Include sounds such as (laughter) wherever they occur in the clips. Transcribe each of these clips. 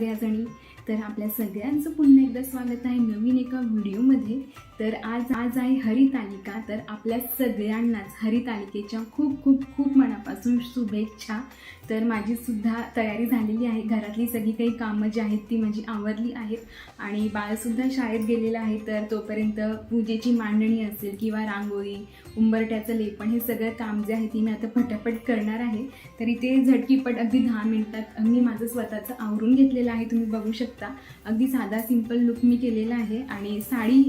सगळ्याजणी. तर आपल्या सगळ्यांचं पुन्हा एकदा स्वागत आहे नवीन एका व्हिडिओमध्ये. तर आज आज आहे हरितालिका तर आपल्या सगळ्यांनाच हरितालिकेच्या खूप खूप खूप मनापासून शुभेच्छा. तर माझी सुद्धा तयारी झालेली आहे. घरातली सगळी काही कामं जी आहेत ती माझी आवरली आहेत आणि बाळसुद्धा शाळेत गेलेलं आहे. तर तोपर्यंत पूजेची मांडणी असेल किंवा रांगोळी उंबरट्याचं लेपण हे सगळं काम जे आहे ती मी आता पटापट करणार आहे. तर इथे झटकीपट अगदी दहा मिनिटात मी माझं स्वतःचं आवरून घेतलेलं आहे. तुम्ही बघू शकता. अगदी साधा सिंपल लुक मी केलेला आहे. आणि साडी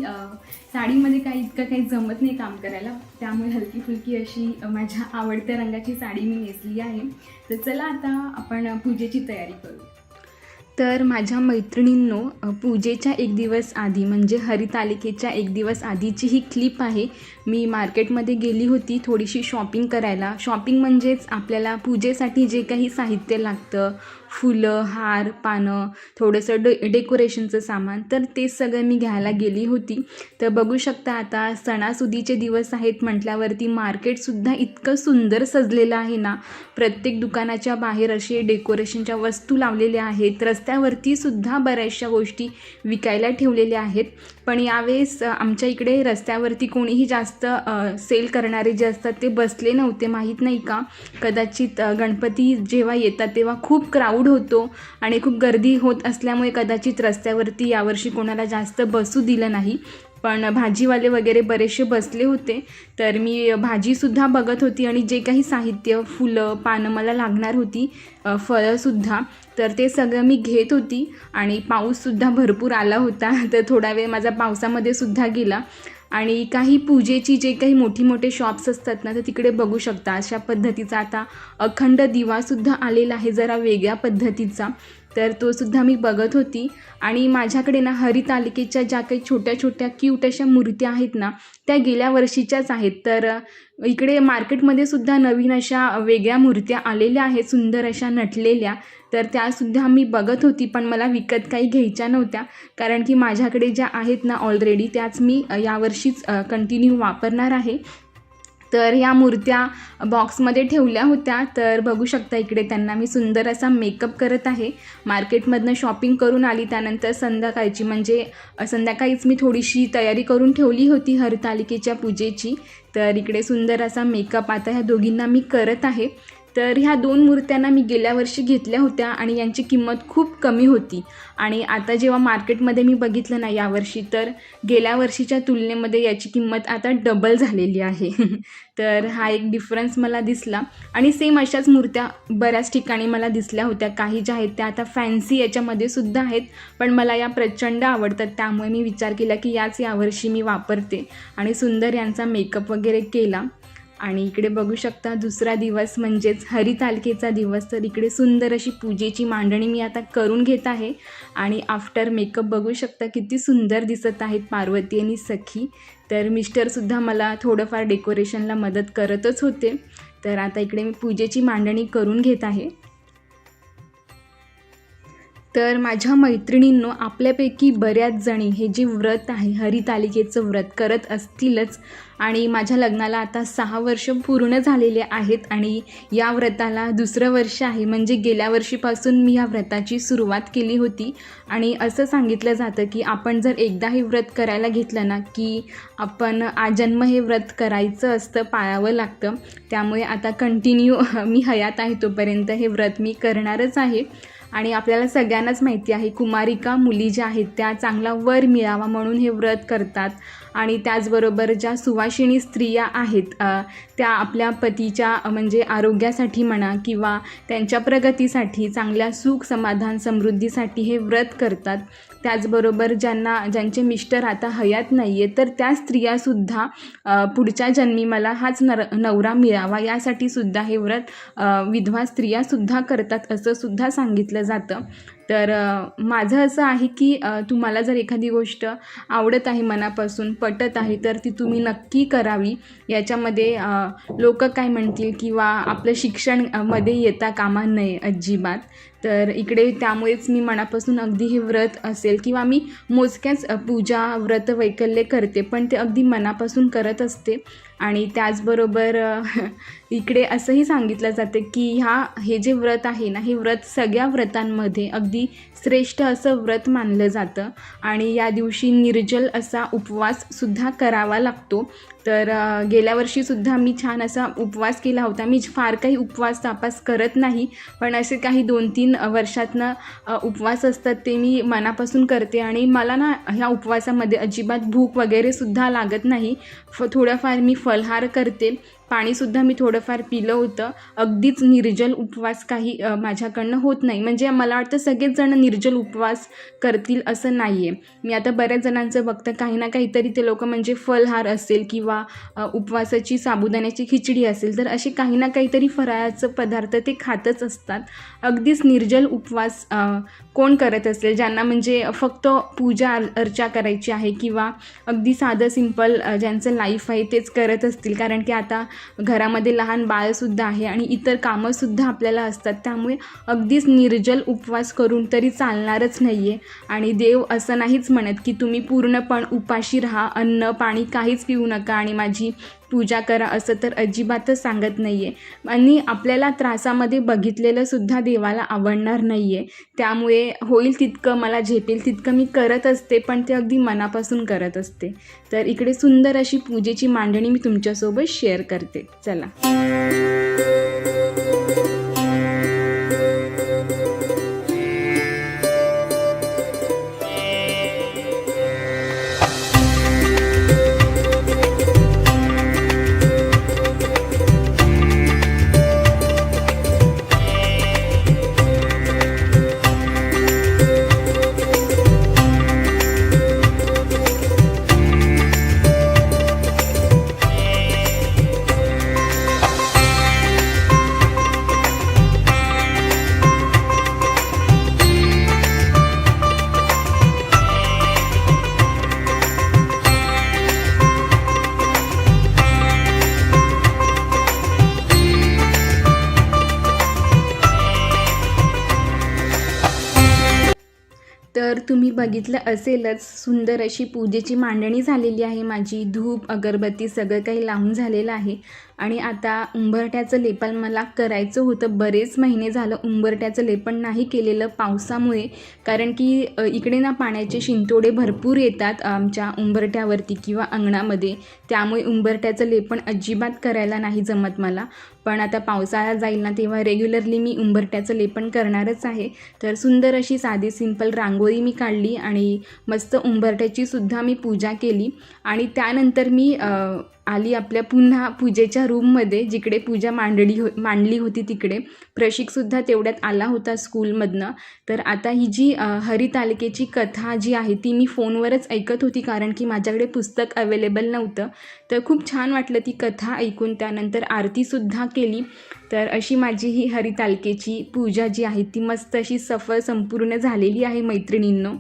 साडीमध्ये काही इतकं काही जमत नाही काम करायला. त्यामुळे हलकी फुलकी अशी माझ्या आवडत्या रंगाची साडी मी नेसली आहे. तर चला आता आपण पूजेची तयारी करू. तर माझ्या मैत्रिणींनो पूजेच्या एक दिवस आधी म्हणजे हरितालिकेच्या एक दिवस आधीची ही क्लिप आहे. मी मार्केटमध्ये गेली होती थोडीशी शॉपिंग करायला. शॉपिंग म्हणजेच आपल्याला पूजेसाठी जे काही साहित्य लागतं फुलं हार पानं थोडंसं डे डेकोरेशनचं सामान तर ते सगळं मी घ्यायला गेली होती. तर बघू शकता आता सणासुदीचे दिवस आहेत म्हटल्यावरती मार्केटसुद्धा इतकं सुंदर सजलेलं आहे ना. प्रत्येक दुकानाच्या बाहेर असे डेकोरेशनच्या वस्तू लावलेल्या आहेत. रस्त्यावरती सुद्धा बऱ्याचशा गोष्टी विकायला ठेवलेल्या आहेत. पण यावेळेस आमच्या इकडे रस्त्यावरती कोणीही जास्त सेल करणारे जे असतात ते बसले नव्हते माहीत नाही का? कदाचित गणपती जेव्हा येतात तेव्हा खूप क्राऊड होतो आणि खूप गर्दी होत असल्यामुळे कदाचित रस्त्यावरती यावर्षी कोणाला जास्त बसू दिलं नाही. पण भाजीवाले वगैरे बरेचसे बसले होते. तर मी भाजीसुद्धा बघत होती आणि जे काही साहित्य फुलं पानं मला लागणार होती फळंसुद्धा तर ते सगळं मी घेत होती आणि पाऊससुद्धा भरपूर आला होता. तर थोडा वेळ माझा पावसामध्ये सुद्धा गेला. आणि काही पूजेची जे काही मोठी मोठे शॉप्स असतात ना तर तिकडे बघू शकता. अशा पद्धतीचा आता अखंड दिवासुद्धा आलेला आहे जरा वेगळ्या पद्धतीचा. तर तो सुद्धा मी बघत होती. आणि माझ्याकडे ना हरितालिकेच्या ज्या काही छोट्या छोट्या क्यूट अशा मूर्त्या आहेत ना त्या गेल्या वर्षीच्याच आहेत. तर इकडे मार्केटमध्ये सुद्धा नवीन अशा वेगळ्या मूर्त्या आलेल्या आहेत सुंदर अशा नटलेल्या. तर त्यासुद्धा मी बघत होती पण मला विकत काही घ्यायच्या नव्हत्या. कारण की माझ्याकडे ज्या आहेत ना ऑलरेडी त्याच मी यावर्षीच कंटिन्यू वापरणार आहे. तर ह्या मूर्त्या बॉक्समध्ये ठेवल्या होत्या. तर बघू शकता इकडे त्यांना मी सुंदर असा मेकअप करत आहे. मार्केटमधनं शॉपिंग करून आली त्यानंतर संध्याकाळची म्हणजे संध्याकाळीच मी थोडीशी तयारी करून ठेवली होती हरतालिकेच्या पूजेची. तर इकडे सुंदर असा मेकअप आता ह्या दोघींना मी करत आहे. तर ह्या दोन मूर्त्यांना मी गेल्या वर्षी घेतल्या होत्या आणि यांची किंमत खूप कमी होती. आणि आता जेव्हा मार्केटमध्ये मी बघितलं ना यावर्षी तर गेल्या वर्षीच्या तुलनेमध्ये याची किंमत आता डबल झालेली आहे. (laughs) तर हा एक डिफरन्स मला दिसला. आणि सेम अशाच मूर्त्या बऱ्याच ठिकाणी मला दिसल्या होत्या. काही ज्या आहेत त्या आता फॅन्सी याच्यामध्ये सुद्धा आहेत पण मला या प्रचंड आवडतात. त्यामुळे मी विचार केला की याच यावर्षी मी वापरते. आणि सुंदर यांचा मेकअप वगैरे केला. आणि इकडे बघू शकता दुसरा दिवस म्हणजेच हरितालखेचा दिवस. तर इकडे सुंदर अशी पूजेची मांडणी मी आता करून घेत आहे. आणि आफ्टर मेकअप बघू शकता किती सुंदर दिसत आहेत पार्वती आणि सखी. तर मिस्टरसुद्धा मला थोडंफार डेकोरेशनला मदत करतच होते. तर आता इकडे मी पूजेची मांडणी करून घेत आहे. तर माझ्या मैत्रिणींनो आपल्यापैकी बऱ्याच जणी हे जे व्रत आहे हरितालिकेचं व्रत करत असतीलच. आणि माझ्या लग्नाला आता सहा वर्ष पूर्ण झालेले आहेत आणि या व्रताला दुसरं वर्ष आहे. म्हणजे गेल्या वर्षीपासून मी या व्रताची सुरुवात केली होती. आणि असं सांगितलं जातं की आपण जर एकदा हे व्रत करायला घेतलं ना की आपण आजन्म हे व्रत करायचं असतं पाळावं लागतं. त्यामुळे आता कंटिन्यू मी हयात आहे तोपर्यंत हे व्रत मी करणारच आहे. आणि आपल्याला सगळ्यांनाच माहिती आहे कुमारिका मुली ज्या आहेत त्या चांगला वर मिळावा म्हणून हे व्रत करतात. आणि त्याचबरोबर ज्या सुवासिनी स्त्रिया आहेत त्या आपल्या पतीच्या म्हणजे आरोग्यासाठी म्हणा किंवा त्यांच्या प्रगतीसाठी चांगल्या सुख समाधान समृद्धीसाठी हे व्रत करतात. त्याचबरोबर ज्यांना ज्यांचे मिस्टर आता हयात नाही आहे तर त्या स्त्रियासुद्धा पुढच्या जन्मी मला हाच नर नवरा मिळावा यासाठी सुद्धा हे व्रत विधवा स्त्रियासुद्धा करतात असं सुद्धा सांगितलं जातं. तर माझं असं आहे की तुम्हाला जर एखादी गोष्ट आवडत आहे मनापासून पटत आहे तर ती तुम्ही नक्की करावी. याच्यामध्ये लोक काय म्हणतील किंवा आपलं शिक्षणमध्ये येता कामा नये अजिबात. तर इकडे त्यामुळेच मी मनापासून अगदी हे व्रत असेल किंवा मी मोजक्याच पूजा व्रत वैकल्य करते पण ते अगदी मनापासून करत असते. आणि त्याचबरोबर इकडे असंही सांगितलं जातं की ह्या हे जे व्रत आहे ना हे व्रत सगळ्या व्रतांमध्ये अगदी श्रेष्ठ असं व्रत मानलं जातं. आणि या दिवशी निर्जल असा उपवाससुद्धा करावा लागतो. तर गेल्या वर्षीसुद्धा मी छान असा उपवास केला होता. मी फार काही उपवास तापास करत नाही पण असे काही दोन तीन वर्षातनं उपवास असतात ते मी मनापासून करते. आणि मला ना ह्या उपवासामध्ये अजिबात भूक वगैरेसुद्धा लागत नाही. फ थोडंफार मी फलहार करते. पाणीसुद्धा मी थोडंफार पिलं होतं. अगदीच निर्जल उपवास काही माझ्याकडनं होत नाही. म्हणजे मला वाटतं सगळेच जण निर्जल उपवास करतील असं नाही आहे मी आता बऱ्याच जणांचं बघतं काही ना काहीतरी ते लोक म्हणजे फलहार असेल किंवा उपवासाची साबुदाण्याची खिचडी असेल तर असे काही ना काहीतरी फराळाचं पदार्थ ते खातच असतात. अगदीच निर्जल उपवास कोण करत असेल? ज्यांना म्हणजे फक्त पूजा अर्चा करायची आहे किंवा अगदी साधं सिंपल ज्यांचं लाईफ आहे तेच करत असतील. कारण की आता घरामध्ये लहान बाळसुद्धा आहे आणि इतर कामंसुद्धा आपल्याला असतात. त्यामुळे अगदीच निर्जल उपवास करून तरी चालणारच नाही आहे आणि देव असं नाहीच म्हणत की तुम्ही पूर्णपण उपाशी राहा अन्न पाणी काहीच पिऊ नका आणि माझी पूजा करा असं तर अजिबातच सांगत नाही आहे आणि आपल्याला त्रासामध्ये बघितलेलं सुद्धा देवाला आवडणार नाही आहे त्यामुळे होईल तितकं मला झेपेल तितकं मी करत असते पण ते अगदी मनापासून करत असते. तर इकडे सुंदर अशी पूजेची मांडणी मी तुमच्यासोबत शेअर करते. चला. तुम्ही बघितलं असेलच सुंदर अशी पूजेची मांडणी झालेली आहे माझी. धूप अगरबत्ती सगळं काही लावून झालेलं आहे. आणि आता उंबरठ्याचं लेपन मला करायचं होतं. बरेच महिने झालं उंबरठ्याचं लेपन नाही केलेलं पावसामुळे. कारण की इकडे ना पाण्याचे शिंतोडे भरपूर येतात आमच्या उंबरठ्यावरती किंवा अंगणामध्ये. त्यामुळे उंबरठ्याचं लेपन अजिबात करायला नाही जमत मला. पण आता पावसाळा जाईल ना तेव्हा रेग्युलरली मी उंबरठ्याचं लेपन करणारच आहे. तर सुंदर अशी साधी सिंपल रांगोळी मी काढली आणि मस्त उंबरठ्याची सुद्धा मी पूजा केली. आणि त्यानंतर मी आली आपल्या पुन्हा पूजेच्या रूममध्ये जिकडे पूजा मांडली हो मांडली होती तिकडे. प्रशिकसुद्धा तेवढ्यात आला होता स्कूलमधनं तर आता ही जी हरितालिकेची कथा जी आहे ती मी फोनवरच ऐकत होती कारण की माझ्याकडे पुस्तक अवेलेबल नव्हतं. तर खूप छान वाटलं ती कथा ऐकून. त्यानंतर आरतीसुद्धा केली. तर अशी माझी ही हरितालिकेची पूजा जी आहे ती मस्त अशी सफल संपूर्ण झालेली आहे मैत्रिणींनो.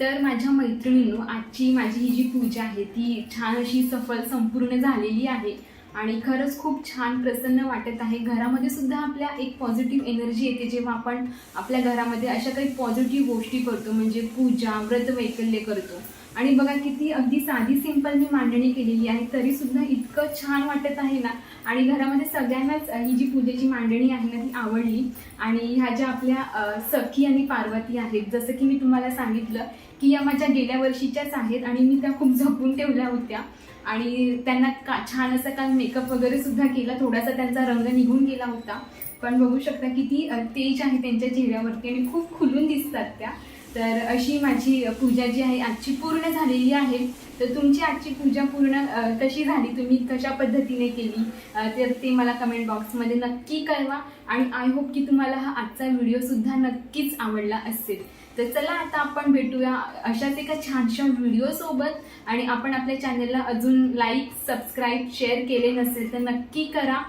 तर माझ्या मैत्रिणींनो आजची माझी ही जी पूजा आहे ती छान अशी सफल संपूर्ण झालेली आहे. आणि खरंच खूप छान प्रसन्न वाटत आहे. घरामध्ये सुद्धा आपल्या एक पॉझिटिव्ह एनर्जी येते. जेव्हा आपण आपल्या घरामध्ये अशा काही पॉझिटिव्ह गोष्टी करतो म्हणजे पूजा व्रत वैकल्य करतो. आणि बघा किती अगदी साधी सिंपल मी मांडणी केलेली आहे तरी सुद्धा इतकं छान वाटत आहे ना. आणि घरामध्ये सगळ्यांनाच ही जी पूजेची मांडणी आहे ना ती आवडली. आणि ह्या ज्या आपल्या सखी आणि पार्वती आहेत जसं की मी तुम्हाला सांगितलं की या माझ्या गेल्या वर्षीच्याच आहेत आणि मी त्या खूप झपून ठेवल्या होत्या. आणि त्यांना का छान असं काल मेकअप वगैरे सुद्धा केला थोडासा त्यांचा रंग निघून गेला होता. पण बघू शकता किती तेज आहे त्यांच्या चेहऱ्यावरती आणि खूप खुलून दिसतात त्या. तर अशी माझी पूजा जी आहे आजची पूर्ण झालेली आहे. तर तुमची आजची पूजा पूर्ण कशी झाली? तुम्ही कशा पद्धतीने केली? तर ते मला कमेंट बॉक्समध्ये नक्की कळवा. आणि आय होप की तुम्हाला हा आजचा व्हिडिओसुद्धा नक्कीच आवडला असेल. तर चला आता आपण भेटूया अशाच एका छानशा व्हिडिओसोबत आणि आपण आपल्या चॅनलला अजून लाईक सबस्क्राईब शेअर केले नसेल तर नक्की करा.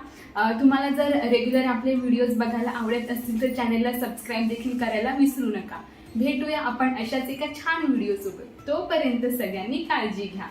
तुम्हाला जर रेग्युलर आपले व्हिडिओज बघायला आवडत असतील तर चॅनलला सबस्क्राईब देखील करायला विसरू नका. भेटूया आपण अशाच एका छान व्हिडिओ सोबत. तोपर्यंत सगळ्यांनी काळजी घ्या.